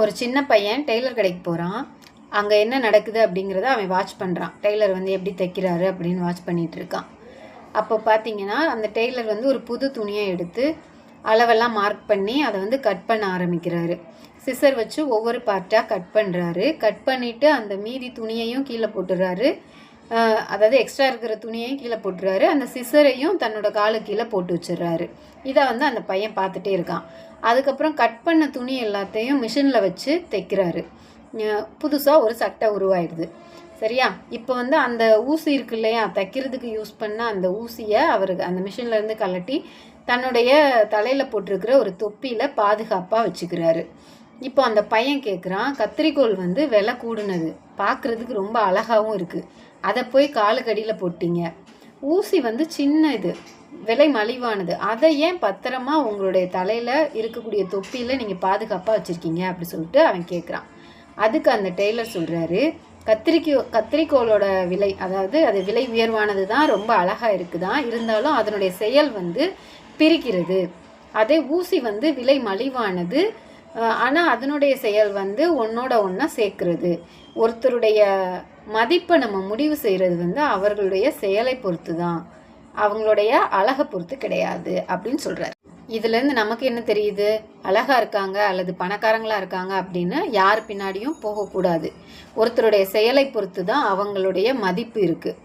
ஒரு சின்ன பையன் டெய்லர் கடைக்கு போகிறான் அங்கே என்ன நடக்குது அப்படிங்கிறத அவன் வாட்ச் பண்ணுறான் டெய்லர் வந்து எப்படி தைக்கிறாரு அப்படின்னு வாட்ச் பண்ணிட்டு இருக்கான். அப்போ பார்த்தீங்கன்னா அந்த டெய்லர் வந்து ஒரு புது துணியை எடுத்து அளவெல்லாம் மார்க் பண்ணி அதை வந்து கட் பண்ண ஆரம்பிக்கிறாரு. சிசர் வச்சு ஒவ்வொரு பார்ட்டாக கட் பண்ணுறாரு கட் பண்ணிவிட்டு அந்த மீதி துணியையும் கீழே போட்டுடுறாரு. அதாவது எக்ஸ்ட்ரா இருக்கிற துணியையும் கீழே போட்டுறாரு அந்த சிசரையும் தன்னோட காலு கீழே போட்டு வச்சிடுறாரு. இதை வந்து அந்த பையன் பார்த்துட்டே இருக்கான். அதுக்கப்புறம் கட் பண்ண துணி எல்லாத்தையும் மிஷினில் வச்சு தைக்கிறாரு. புதுசாக ஒரு சட்டை உருவாயிடுது. சரியா? இப்போ வந்து அந்த ஊசி இருக்கு இல்லையா? தைக்கிறதுக்கு யூஸ் பண்ண அந்த ஊசியை அவருக்கு அந்த மிஷின்லேருந்து இருந்து கழட்டி தன்னுடைய தலையில் போட்டிருக்கிற ஒரு தொப்பியில் பாதுகாப்பாக வச்சுக்கிறாரு. இப்போ அந்த பையன் கேட்குறான் கத்திரிக்கோள் வந்து விலை கூடுனது. பார்க்குறதுக்கு ரொம்ப அழகாகவும் இருக்குது அதை போய் காலுக்கடியில் போட்டிங்க. ஊசி வந்து சின்ன இது விலை மலிவானது. அதை ஏன் பத்திரமா உங்களுடைய தலையில் இருக்கக்கூடிய தொப்பியில் நீங்கள் பாதுகாப்பாக வச்சுருக்கீங்க அப்படி சொல்லிட்டு அவன் கேட்குறான் அதுக்கு அந்த டெய்லர் சொல்கிறாரு கத்திரிக்கோ கத்திரிக்கோளோட விலை அதாவது அது விலை உயர்வானது தான் ரொம்ப அழகாக இருக்குதான் இருந்தாலும் அதனுடைய செயல் வந்து பிரிக்கிறது. அதே ஊசி வந்து விலை மலிவானது ஆனால் அதனுடைய செயல் வந்து ஒன்னோட ஒன்றா சேர்க்குறது. ஒருத்தருடைய மதிப்பை நம்ம முடிவு செய்கிறது வந்து அவர்களுடைய செயலை பொறுத்து தான் அவங்களுடைய அழகை பொறுத்து கிடையாது அப்படின்னு சொல்கிறார் இதுலேருந்து நமக்கு என்ன தெரியுது? அழகாக இருக்காங்க அல்லது பணக்காரங்களாக இருக்காங்க அப்படின்னு யார் பின்னாடியும் போகக்கூடாது. ஒருத்தருடைய செயலை பொறுத்து தான் அவங்களுடைய மதிப்பு இருக்குது